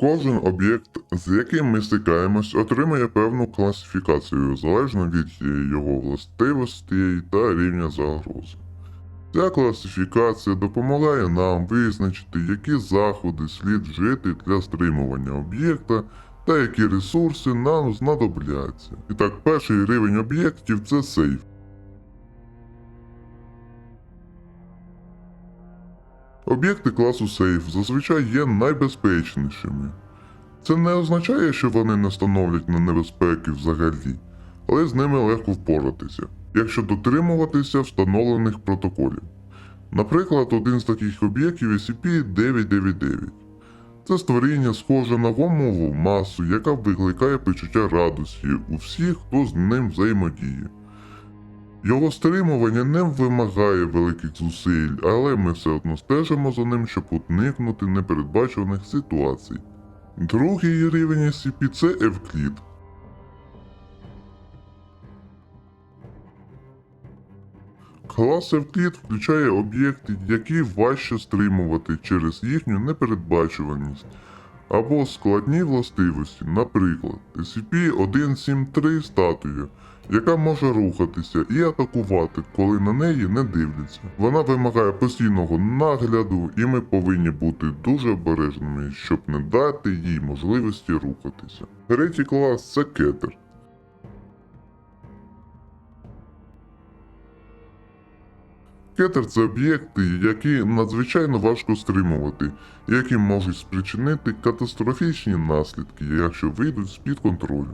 Кожен об'єкт, з яким ми стикаємось, отримує певну класифікацію залежно від його властивостей та рівня загрози. Ця класифікація допомагає нам визначити, які заходи слід вжити для стримування об'єкта та які ресурси нам знадобляться. І так, перший рівень об'єктів це сейф. Об'єкти класу сейф зазвичай є найбезпечнішими. Це не означає, що вони не становлять на небезпеки взагалі, але з ними легко впоратися, якщо дотримуватися встановлених протоколів. Наприклад, один з таких об'єктів SCP-999. Це створіння схоже на гомову масу, яка викликає почуття радості у всіх, хто з ним взаємодіє. Його стримування не вимагає великих зусиль, але ми все одно стежимо за ним, щоб уникнути непередбачуваних ситуацій. Другий рівень SCP – це Евклід. Клас Евклід включає об'єкти, які важче стримувати через їхню непередбачуваність або складні властивості, наприклад, SCP-173 статуя, яка може рухатися і атакувати, коли на неї не дивляться. Вона вимагає постійного нагляду, і ми повинні бути дуже обережними, щоб не дати їй можливості рухатися. Третій клас це кетер. Кетер це об'єкти, які надзвичайно важко стримувати, які можуть спричинити катастрофічні наслідки, якщо вийдуть з-під контролю.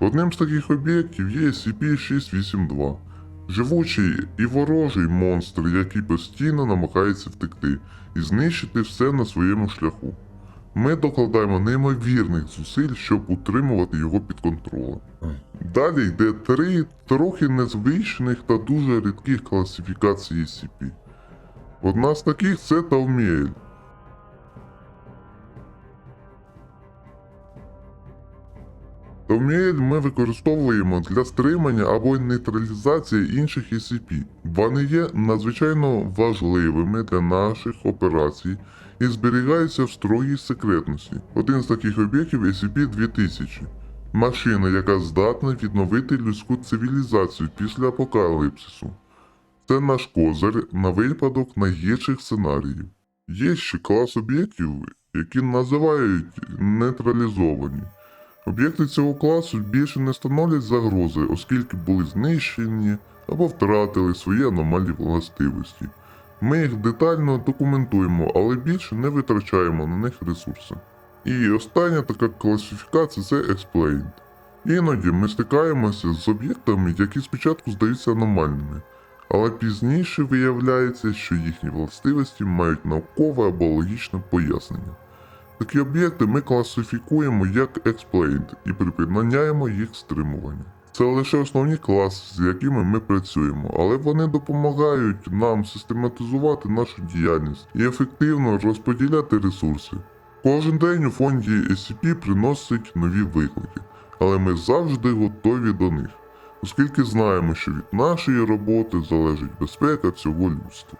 Одним з таких об'єктів є SCP-682, живучий і ворожий монстр, який постійно намагається втекти і знищити все на своєму шляху. Ми докладаємо неймовірних зусиль, щоб утримувати його під контролем. Далі йде три трохи незвичних та дуже рідких класифікацій SCP. Одна з таких це Тауміель. Тауміель ми використовуємо для стримання або нейтралізації інших SCP. Вони є надзвичайно важливими для наших операцій і зберігаються в строгій секретності. Один з таких об'єктів SCP-2000. Машина, яка здатна відновити людську цивілізацію після апокаліпсису. Це наш козир на випадок найгірших сценаріїв. Є ще клас об'єктів, які називають нейтралізовані. Об'єкти цього класу більше не становлять загрози, оскільки були знищені або втратили свої аномальні властивості. Ми їх детально документуємо, але більше не витрачаємо на них ресурси. І остання така класифікація це Explained. Іноді ми стикаємося з об'єктами, які спочатку здаються аномальними, але пізніше виявляється, що їхні властивості мають наукове або логічне пояснення. Такі об'єкти ми класифікуємо як Explained і припиняємо їх стримування. Це лише основні класи, з якими ми працюємо, але вони допомагають нам систематизувати нашу діяльність і ефективно розподіляти ресурси. Кожен день у фонді SCP приносить нові виклики, але ми завжди готові до них, оскільки знаємо, що від нашої роботи залежить безпека цього людства.